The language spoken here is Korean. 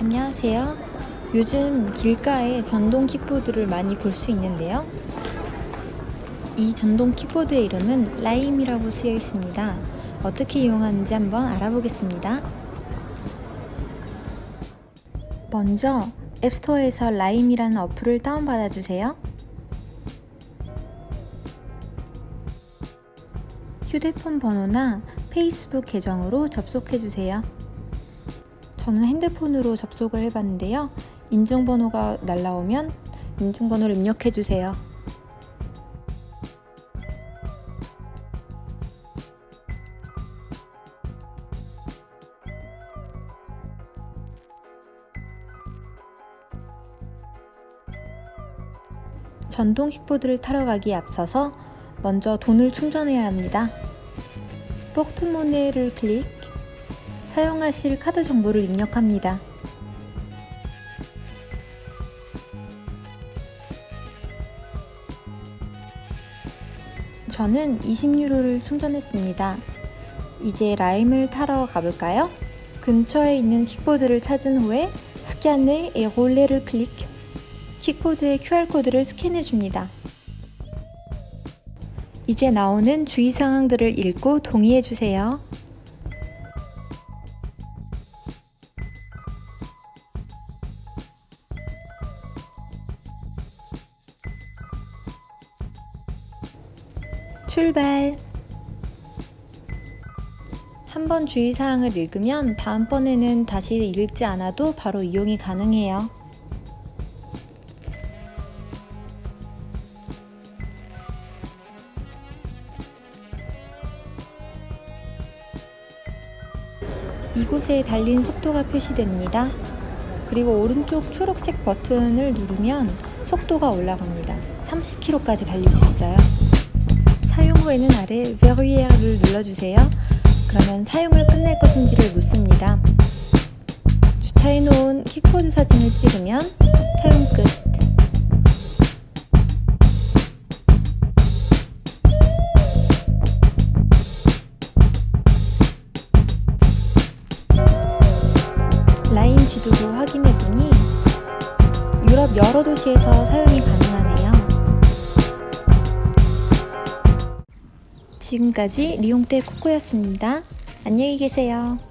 안녕하세요. 요즘 길가에 전동 킥보드를 많이 볼 수 있는데요. 이 전동 킥보드의 이름은 라임이라고 쓰여 있습니다. 어떻게 이용하는지 한번 알아보겠습니다. 먼저 앱스토어에서 라임이라는 어플을 다운받아 주세요. 휴대폰 번호나 페이스북 계정으로 접속해 주세요. 저는 핸드폰으로 접속을 해봤는데요. 인증번호가 날라오면 인증번호를 입력해 주세요. 전동 킥보드를 타러 가기에 앞서서 먼저 돈을 충전해야 합니다. 포트모네를 클릭, 사용하실 카드 정보를 입력합니다. 저는 20유로를 충전했습니다. 이제 라임을 타러 가볼까요? 근처에 있는 킥보드를 찾은 후에 스캔의 에롤레를 클릭, 킥보드의 QR코드를 스캔해 줍니다. 이제 나오는 주의 사항들을 읽고 동의해 주세요. 출발! 한번 주의사항을 읽으면 다음번에는 다시 읽지 않아도 바로 이용이 가능해요. 이곳에 달린 속도가 표시됩니다. 그리고 오른쪽 초록색 버튼을 누르면 속도가 올라갑니다. 30km까지 달릴 수 있어요. 사용 후에는 아래 Verrouiller를 눌러주세요. 그러면 사용을 끝낼 것인지를 묻습니다. 주차해 놓은 킥보드 사진을 찍으면 사용 끝. 라인 지도로 확인해 보니 유럽 여러 도시에서 사용이 가능하네요. 지금까지 리용대 코코였습니다. 안녕히 계세요.